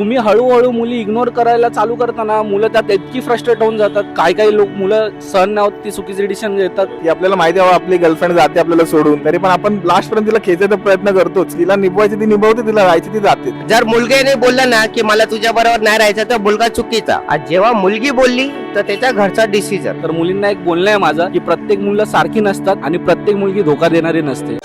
तुम्ही हळूहळू मुली इग्नोर करायला चालू करताना मुलं त्यात इतकी फ्रस्ट्रेट होऊन जातात. काही काही लोक मुलं सहन नाही होत ती चुकीची डिसिजन घेतात. की आपल्याला माहिती आहे आपली गर्लफ्रेंड जाते आपल्याला सोडून. तरी पण आपण लास्ट पर्यंत तिला खेचायचा प्रयत्न करतोच. तिला निभवायची ती निभवते तिला राहायची ती जाते. जर मुलगीने बोललं ना की मला तुझ्या बरोबर नाही राहायचं तर मुलगा चुकीचा. आज जेव्हा मुलगी बोलली तर त्याच्या घरचा डिसिजन तर मुलींना एक बोलणं आहे माझं की प्रत्येक मुलं सारखी नसतात आणि प्रत्येक मुलगी धोका देणारी नसते.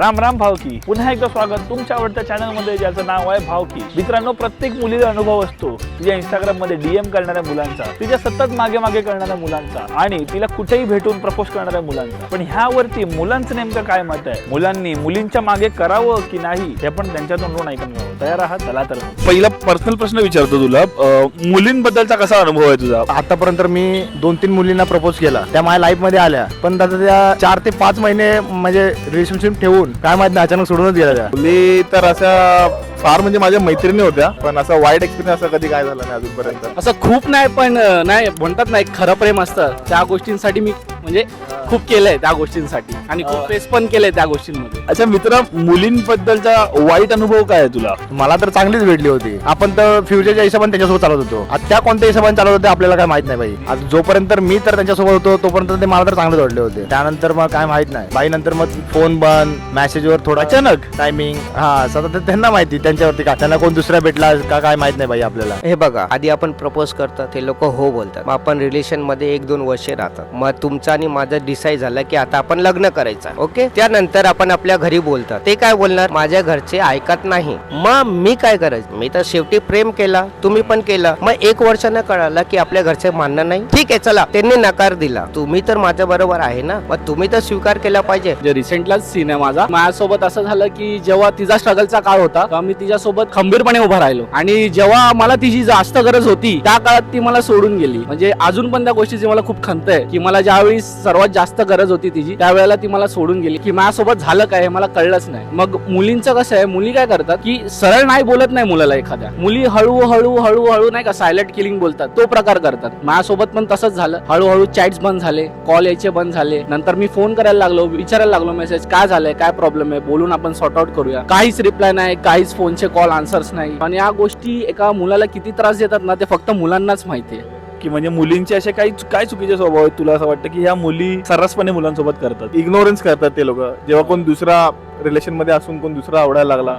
राम राम भावकी. पुन्हा एकदा स्वागत तुमच्या आवडत्या चॅनलमध्ये ज्याचं नाव आहे भावकी. मित्रांनो प्रत्येक मुलीचा अनुभव असतो. तिच्या इंस्टाग्राममध्ये डीएम करणाऱ्या मुलांचा तिच्या सतत मागे मागे करणाऱ्या मुलांचा आणि तिला कुठेही भेटून प्रपोज करणाऱ्या मुलांचा. पण ह्यावरती मुलांचं नेमकं काय मत आहे? मुलांनी मुलींच्या मागे करावं की नाही हे पण त्यांच्यातून तोंडून ऐकून घ्यावं. तयार आहात? चला तर. पहिला पर्सनल प्रश्न विचारतो तुला. अं, मुलींबद्दलचा कसा अनुभव आहे तुझा? आतापर्यंत मी दोन तीन मुलींना प्रपोज केला. त्या माझ्या लाईफमध्ये आल्या. पण आता त्या चार ते पाच महिने म्हणजे रिलेशनशिप ठेवून काय माहीत नाही अचानक सोडूनच गेल्या त्या. मुली तर अशा फार म्हणजे माझ्या मैत्रिणी होत्या पण असा वाईट एक्सपिरियन्स असं कधी काय झालं नाही अजूनपर्यंत. असं खूप नाही पण अं, नाही म्हणतात ना एक खरं प्रेम असतं. त्या गोष्टींसाठी मी म्हणजे खूप केलंय त्या गोष्टींसाठी. आणि खूप फेस पण केलंय त्या गोष्टींमध्ये. अच्छा मित्र मुलींबद्दलचा वाईट अनुभव काय आहे तुला? मला तर चांगलीच भेटली होती. आपण तर फ्युचरच्या हिशोबाने त्याच्यासोबत चालत होतो. आता त्या कोणत्या हिशोबाने चालत होते आपल्याला काय माहीत नाही बाई. जोपर्यंत मी तर त्यांच्यासोबत होतो तोपर्यंत ते मला तर चांगले वाटले होते. त्यानंतर मग काय माहीत नाही. बाई नंतर मग फोन बंद मेसेजवर थोडा अचानक? टायमिंग हा सतत त्यांना माहिती. त्यांच्यावरती का? त्यांना कोण दुसरा भेटला का काय माहीत नाही बाई आपल्याला. हे बघा आधी आपण प्रपोज करतात ते लोक हो बोलतात. मग आपण रिलेशनमध्ये एक दोन वर्षे राहतात. मग तुमचं आणि माझं डिसाईड झालं की आता आपण लग्न करायचं ओके त्यानंतर आपण आपल्या घरी बोलतात. ते काय बोलणार? माझ्या घरचे ऐकत नाही. मग मी काय करायचं? मी तर शेवटी प्रेम केला तुम्ही पण केला. मग एक वर्षानं कळालं की आपल्या घरचे मानणं नाही. ठीक आहे चला. त्यांनी नकार दिला. तुम्ही तर माझ्या बरोबर आहे ना? मग तुम्ही तर स्वीकार केला पाहिजे. जे रिसेंटलाच सीन आहे माझा माझ्यासोबत असं झालं की जेव्हा तिचा स्ट्रगलचा काळ होता तेव्हा मी तिच्यासोबत खंबीरपणे उभा राहिलो. आणि जेव्हा मला तिची जास्त गरज होती त्या काळात ती मला सोडून गेली. म्हणजे अजून पण त्या गोष्टीची मला खूप खंत आहे की मला ज्यावेळी सर्वात जास्त गरज होती तिची त्यावेळेला ती मला सोडून गेली. की माझ्यासोबत झालं काय हे मला कळलंच नाही. मग मुलींचं कसं आहे मुली काय करतात की सरळ नाही बोलत नाही मुलाला एखाद्या. मुली हळूहळू हळूहळू नाही का सायलेंट किलिंग बोलतात. तो प्रकार करतात. माझ्यासोबत पण तसंच झालं. हळूहळू चॅट्स बंद झाले कॉल यायचे बंद झाले. नंतर मी फोन करायला लागलो विचारायला लागलो मेसेज काय झालंय? काय प्रॉब्लेम आहे? बोलून आपण सॉर्ट आउट करूया. काहीच रिप्लाय नाही काहीच फोन फोनचे कॉल आन्सर्स नाही. आणि या गोष्टी एका मुलाला किती त्रास देतात ना ते फक्त मुलांनाच माहिती आहे. की म्हणजे मुलींचे असे काही काय चुकीचे स्वभाव आहेत तुला असं वाटतं की ह्या मुली सर्रासपणे मुलांसोबत करतात? इग्नोरन्स करतात ते लोक. जेव्हा कोण दुसरा रिलेशनमध्ये असून कोण दुसरा आवडायला लागला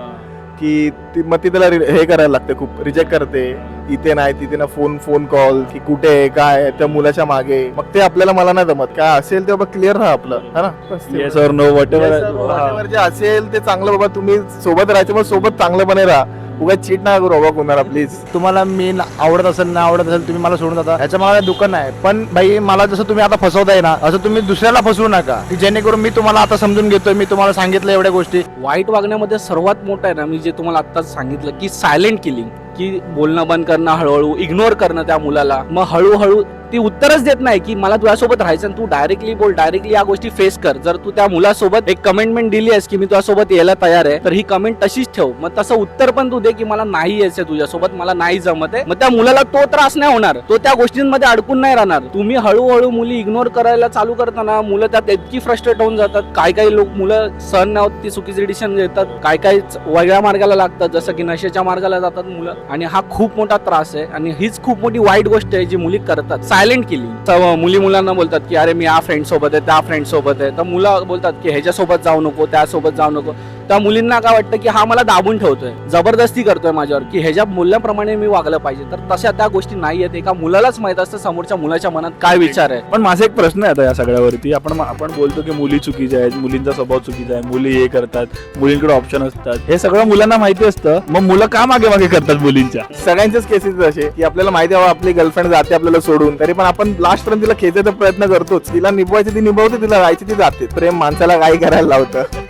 की ती मग ती त्याला रि- हे करायला लागते खूप रिजेक्ट करते. इथे नाही तिथे ना फोन फोन कॉल की कुठे आहे, काय आहे, त्या मुलाच्या मागे मग ते आपल्याला मला नाही जमत. काय असेल ते बाबा क्लिअर राहा आपलं है ना? बस ते- येस और नो वॉट. Whatever जे असेल ते चांगलं बाबा तुम्ही सोबत राहायचं मग सोबत चांगलंपणे राहा. उगा चीट नका करू बाबा कोणाला प्लीज तुम्हाला मी ना- आवडत असेल ना आवडत असेल तुम्ही मला सोडून जाता. याचं मला काही दुःख नाही. पण भाई मला जसं तुम्ही आता फसवताय ना असं तुम्ही दुसऱ्याला फसवू नका. की जेणेकरून मी तुम्हाला आता समजून घेतोय मी तुम्हाला सांगितलं एवढ्या गोष्टी. वाईट वागण्यामध्ये सर्वात मोठं आहे ना मी जे तुम्हाला आत्ताच सांगितलं की सायलेंट किलिंग की बोलणं बंद करणं हळूहळू इग्नोर करणं त्या मुलाला. मग हळूहळू ती उत्तरच देत नाही की मला तुझ्यासोबत राहायचं आणि तू डायरेक्टली बोल डायरेक्टली या गोष्टी फेस कर. जर तू त्या मुलासोबत एक कमेंटमेंट दिली आहेस की मी तुझ्यासोबत यायला तयार आहे तर ही कमेंट तशीच ठेव. मग तसं उत्तर पण तू दे की मला नाही यायचं तुझ्यासोबत मला नाही जमत आहे. मग त्या मुलाला तो त्रास नाही होणार. तो त्या गोष्टींमध्ये अडकून नाही राहणार. तुम्ही हळूहळू मुली इग्नोर करायला चालू करताना मुलं त्यात इतकी फ्रस्ट्रेट होऊन जातात. काही काही लोक मुलं सहन नाही होत ती चुकीची डिसिशन घेतात. काय काय वेगळ्या मार्गाला लागतात जसं की नशेच्या मार्गाला जातात मुलं. आणि हा खूप मोठा त्रास आहे आणि हीच खूप मोठी वाईट गोष्ट आहे जी मुली करतात. सायलेंट केली. तर मुली मुलांना बोलतात की अरे मी या फ्रेंड सोबत आहे त्या फ्रेंड सोबत आहे. तर मुलं बोलतात की ह्याच्यासोबत जाऊ नको त्यासोबत जाऊ नको. त्या मुलींना काय वाटतं की हा मला दाबून ठेवतोय जबरदस्ती करतोय माझ्यावर की ह्याच्या मूल्याप्रमाणे मी वागलं पाहिजे. तर तशा त्या गोष्टी नाही आहेत. एका मुलालाच माहीत असतं समोरच्या मुलाच्या मनात काय विचार आहे. पण माझा एक प्रश्न आहे आता या सगळ्यावरती. आपण आपण बोलतो की मुली चुकीच्या आहेत मुलींचा स्वभाव चुकीचा आहे मुली हे करतात मुलींकडे ऑप्शन असतात. हे सगळं मुलांना माहिती असतं मग मुलं का मागे मागे करतात मुलींच्या? सगळ्यांचेच केसेस असे की आपल्याला माहिती आहे आपली गर्लफ्रेंड जाते आपल्याला सोडून. तरी पण आपण लास्ट पर्यंत तिला खेचायचा प्रयत्न करतोच. तिला निभवायची ती निभवते तिला राहायची ती जाते. प्रेम माणसाला काही करायला लावतं.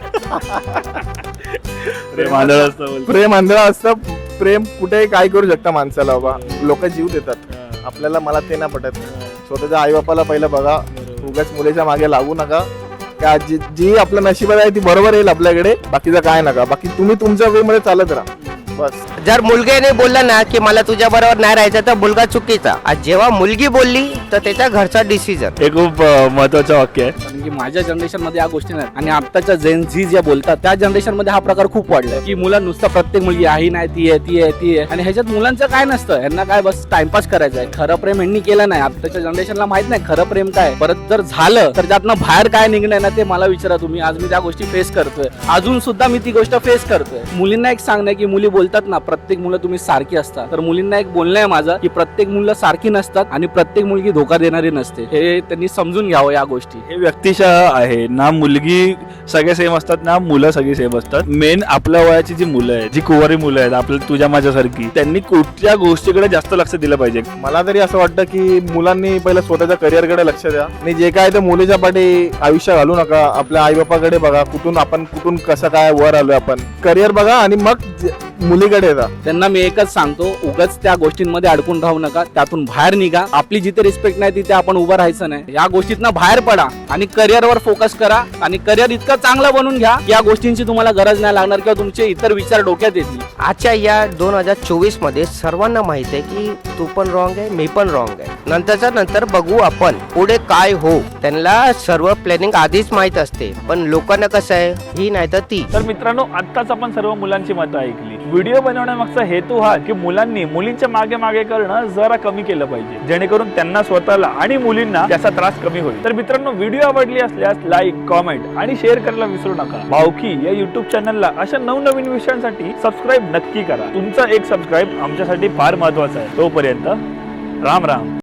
प्रेम आंधळं असतं. प्रेम आंधळा असतं. प्रेम कुठेही काय करू शकता माणसाला बाबा. लोक जीव देतात. आपल्याला मला ते ना पटत. स्वतःच्या आई बापाला पहिलं बघा. उगाच मुलीच्या मागे लागू नका. का जी जी आपल्या नशिबात आहे ती बरोबर येईल आपल्याकडे. बाकीचं काय नका. बाकी तुम्ही तुमच्या वे मध्ये चालत राहा. बस. जर मुलग्याने बोलला ना की मला तुझ्या बरोबर नाही राहायचं तर मुलगा चुकीचा. आज जेव्हा मुलगी बोलली तर त्याच्या घरचा डिसिजन हे खूप महत्वाचं वाक्य आहे. कारण की माझ्या जनरेशनमध्ये या गोष्टी नाही. आणि आत्ताच्या जेन झी ज्या बोलतात त्या जनरेशनमध्ये हा प्रकार खूप वाढलाय. की मुलं नुसतं प्रत्येक मुलगी आहे नाही ती आहे ती आहे ती आहे. आणि ह्याच्यात मुलांचं काय नसतं? यांना काय बस टाइमपास करायचं आहे. खरं प्रेम यांनी केलं नाही. आत्ताच्या जनरेशनला माहीत नाही खरं प्रेम काय परत जर झालं तर त्यातनं बाहेर काय निघणं ना ते मला विचारा तुम्ही. आज मी त्या गोष्टी फेस करतोय. अजून सुद्धा मी ती गोष्ट फेस करतोय. मुलींना एक सांगणं की मुली बोलतात ना प्रत्येक मुलं तुम्ही सारखी असता. तर मुलींना एक बोलणं आहे माझं की प्रत्येक मुलं सारखी नसतात आणि प्रत्येक मुलगी धोका देणारी नसते. हे त्यांनी समजून घ्यावं या गोष्टी. हे व्यक्तिशः आहे. ना मुलगी सगळे सेम असतात ना मुलं सगळी सेम असतात. मेन आपल्या वयाची जी मुलं आहेत जी कुवारी मुलं आहेत आपल्या तुझ्या माझ्यासारखी त्यांनी कुठल्या गोष्टीकडे जास्त लक्ष दिलं पाहिजे? मला तरी असं वाटतं की मुलांनी पहिलं स्वतःच्या करिअरकडे लक्ष द्या. आणि जे काय ते मुलीच्या पाठी आयुष्य घालू नका. आपल्या आई बापाकडे बघा कुठून आपण कुठून कसं काय वर आलोय आपण. करिअर बघा आणि मग जे- मुलीकडे येता त्यांना मी एकच सांगतो उगाच त्या गोष्टींमध्ये अडकून राहू नका त्यातून बाहेर निघा. आपली जिथे रिस्पेक्ट नाही तिथे आपण उभं राहायचं नाही. या गोष्टीतनं बाहेर पडा आणि करिअरवर फोकस करा आणि करिअर इतकं चांगलं बनून घ्या की या गोष्टींची तुम्हाला गरज नाही लागणार किंवा तुमचे इतर विचार डोक्यात येतील. आजच्या या दोन हजार चोवीसमध्ये सर्वांना माहीत आहे की तू पण रॉंग आहे मी पण रॉंग आहे. नंतरच्या नंतर बघू आपण पुढे काय हो. त्यांना सर्व प्लॅनिंग आधीच माहीत असते. पण लोकांना कसं आहे ही नाही तर ती. तर मित्रांनो आत्ताच आपण सर्व मुलांची मतं ऐकली. व्हिडिओ बनवण्यामागचा हेतू हा की मुलांनी मुलींच्या मागे मागे करणं जरा कमी केलं पाहिजे. जेणेकरून त्यांना स्वतःला आणि मुलींना त्याचा त्रास कमी होईल. तर मित्रांनो व्हिडिओ आवडली असल्यास लाईक कॉमेंट आणि शेअर करायला विसरू नका. भावकी या युट्यूब चॅनलला अशा नवनवीन विषयांसाठी सबस्क्राईब नक्की करा. तुमचा एक सबस्क्राईब आमच्यासाठी फार महत्त्वाचा आहे. तोपर्यंत राम राम.